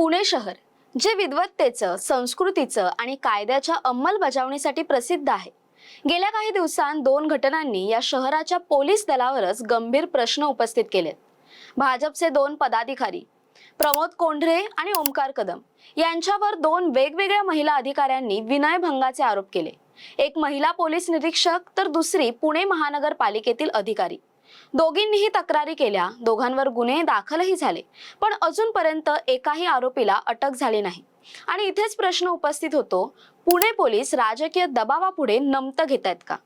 पुणे शहर जे विद्वत्तेचं संस्कृतीचं आणि कायद्याच्या अंमलबजावणीसाठी प्रसिद्ध आहे. गेल्या काही दिवसांत दोन घटनांनी या शहराच्या पोलीस दलावरच गंभीर प्रश्न उपस्थित केलेत. भाजपचे दोन पदाधिकारी प्रमोद कोंढरे आणि ओमकार कदम यांच्यावर दोन वेगवेगळ्या महिला अधिकाऱ्यांनी विनयभंगाचे आरोप केले. एक महिला पोलीस निरीक्षक तर दुसरी पुणे महानगरपालिकेतील अधिकारी. दोघींनीही तक्रारी केल्या. दोघांवर गुन्हे दाखलही झाले. पण अजूनपर्यंत एकाही आरोपीला अटक झाली नाही. आणि इथेच प्रश्न उपस्थित होतो पुणे पोलीस राजकीय दबावापुढे नमतं घेत आहेत का?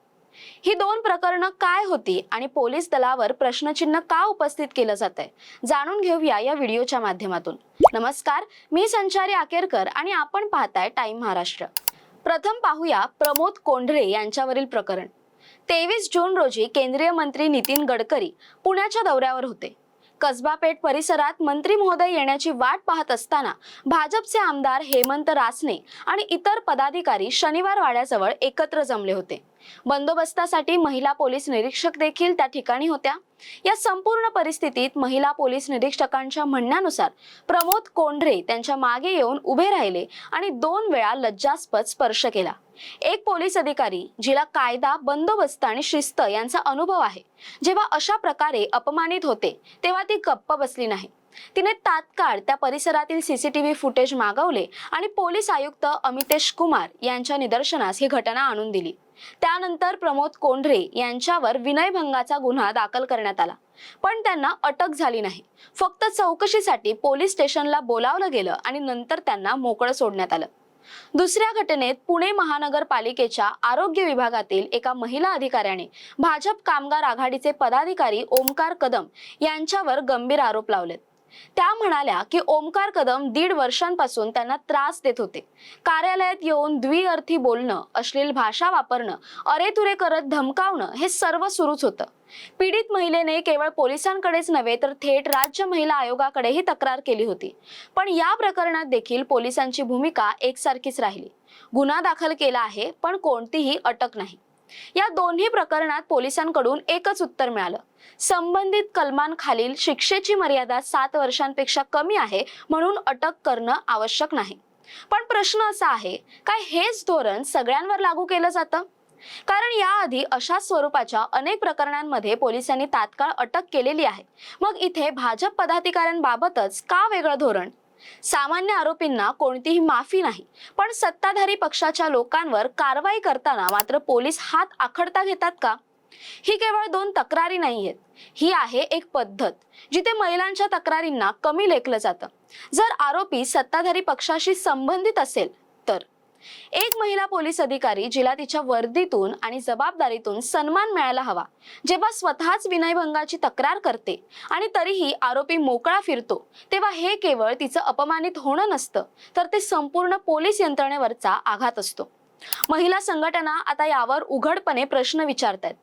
ही दोन प्रकरणं काय होती आणि पोलीस दलावर प्रश्नचिन्ह का उपस्थित केलं जात आहे जाणून घेऊया या व्हिडिओच्या माध्यमातून. नमस्कार मी संचारी आकेरकर आणि आपण पाहताय टाइम महाराष्ट्र. प्रथम पाहूया प्रमोद कोंढरे यांच्यावरील प्रकरण. तेवीस जून रोजी केंद्रीय मंत्री नितीन गडकरी पुण्याच्या दौऱ्यावर होते. कसबा पेठ परिसरात मंत्री महोदय येण्याची वाट पाहत असताना भाजपचे आमदार हेमंत रासने आणि इतर पदाधिकारी शनिवार वाड्याजवळ एकत्र जमले होते. बंदोबस्तासाठी महिला पोलीस निरीक्षक देखील त्या ठिकाणी होत्या. या संपूर्ण परिस्थितीत महिला पोलीस निरीक्षकांच्या म्हणण्यानुसार प्रमोद कोंढरे त्यांच्या मागे येऊन उभे राहिले आणि दोन वेळा लज्जास्पद स्पर्श केला. एक पोलीस अधिकारी जिला कायदा बंदोबस्त आणि शिस्त यांचा अनुभव आहे. जेव्हा अशा प्रकारे अपमानित होते तेव्हा ती गप्प बसली नाही. तिने तात्काळ त्या परिसरातील सीसीटीव्ही फुटेज मागवले आणि पोलीस आयुक्त अमितेश कुमार यांच्या निदर्शनास ही घटना आणून दिली. त्यानंतर प्रमोद कोंढरे यांच्यावर विनयभंगाचा गुन्हा दाखल करण्यात आला. पण त्यांना अटक झाली नाही. फक्त चौकशीसाठी पोलीस स्टेशनला बोलावलं गेलं आणि नंतर त्यांना मोकळं सोडण्यात आलं. दुसऱ्या घटनेत पुणे महानगरपालिकेच्या आरोग्य विभागातील एका महिला अधिकाऱ्याने भाजप कामगार आघाडीचे पदाधिकारी ओमकार कदम यांच्यावर गंभीर आरोप लावलेत. त्या म्हणाल्या की ओमकार कदम दीड वर्षांपासून त्यांना त्रास देत होते. कार्यालयात येऊन द्विअर्थी बोलणं अश्लील भाषा वापरणं अरेतुरे करत धमकावणं हे सर्व सुरूच होतं. पीडित महिलेने केवळ पोलिसांकडेच नव्हे तर थेट राज्य महिला आयोगाकडेही तक्रार केली होती. पण या प्रकरणात देखील पोलिसांची भूमिका एकसारखीच राहिली. गुन्हा दाखल केला आहे पण कोणतीही अटक नाही. या दोन्ही प्रकरणात पोलिसांकडून एकच उत्तर मिळालं. संबंधित कलमांखालील शिक्षेची मर्यादा सात वर्षांपेक्षा कमी आहे म्हणून अटक करणं आवश्यक नाही. पण प्रश्न असा आहे काय हेच धोरण सगळ्यांवर लागू केलं जातं? कारण याआधी अशा स्वरूपाच्या अनेक प्रकरणांमध्ये पोलिसांनी तात्काळ अटक केलेली आहे. मग इथे भाजप पदाधिकाऱ्यांबाबतच का वेगळं धोरण? सामान्य आरोपींना कोणतीही माफी नाही. पण सत्ताधारी पक्षाच्या लोकांवर कारवाई करताना मात्र पोलीस हात आखडता घेतात का? ही केवळ दोन तक्रारी नाहीयेत. ही आहे एक पद्धत जिथे महिलांच्या तक्रारींना कमी लेखलं जातं. जर आरोपी सत्ताधारी पक्षाशी संबंधित असेल तर? एक महिला पोलीस अधिकारी जिला तिच्या वर्दीतून आणि जबाबदारीतून सन्मान मिळायला हवा जेव्हा स्वतःच विनयभंगाची तक्रार करते आणि तरीही आरोपी मोकळा फिरतो तेव्हा हे केवळ तिचं अपमानित होणं नसतं तर ते संपूर्ण पोलीस यंत्रणेवरचा आघात असतो. महिला संघटना आता यावर उघडपणे प्रश्न विचारतायत.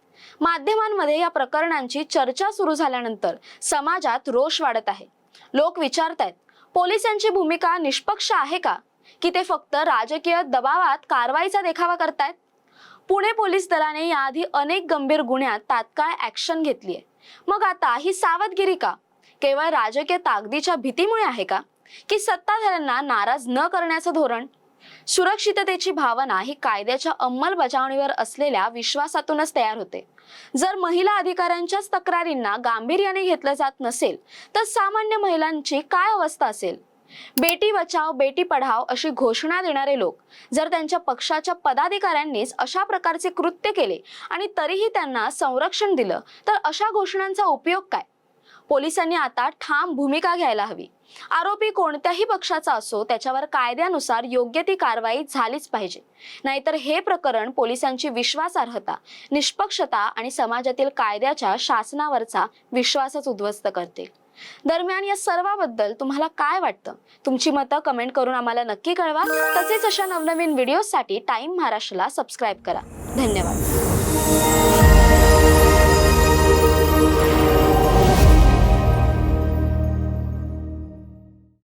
माध्यमांमध्ये या प्रकरणांची चर्चा सुरू झाल्यानंतर समाजात रोष वाढत आहे. लोक विचारतायत पोलिसांची भूमिका निष्पक्ष आहे का? की ते फक्त राजकीय दबावात कारवाईचा देखावा करतायत? पुणे पोलीस दलाने याआधी अनेक गंभीर गुन्ह्यात तात्काळ ऍक्शन घेतली आहे मग आता ही सावधगिरी का? केवळ राजकीय ताकदीच्या भीतीमुळे आहे का? की सत्ताधाऱ्यांना नाराज न करण्याचं धोरण? सुरक्षिततेची भावना ही कायद्याच्या अंमलबजावणीवर असलेल्या विश्वासातूनच तयार होते. जर महिला अधिकाऱ्यांच्याच तक्रारींना गांभीर्याने घेतलं जात नसेल तर सामान्य महिलांची काय अवस्था असेल? बेटी बचाव बेटी पढाव अशी घोषणा देणारे लोक जर त्यांच्या पक्षाच्या पदाधिकाऱ्यांनीच अशा प्रकारचे कृत्य केले आणि तरीही त्यांना संरक्षण दिलं तर अशा घोषणांचा उपयोग काय? पोलिसांनी आता ठाम भूमिका घ्यायला हवी. आरोपी कोणत्याही पक्षाचा असो त्याच्यावर कायद्यानुसार योग्य ती कारवाई झालीच पाहिजे. नाहीतर हे प्रकरण पोलिसांची विश्वासार्हता निष्पक्षता आणि समाजातील कायद्याच्या शासनावरचा विश्वासच उद्ध्वस्त करते. दरम्यान या सर्वाबद्दल तुम्हाला काय वाटतं? तुमची मतं कमेंट करून आम्हाला नक्की कळवा. तसेच अशा नवनवीन व्हिडिओसाठी टाइम महाराष्ट्रला सबस्क्राईब करा. धन्यवाद.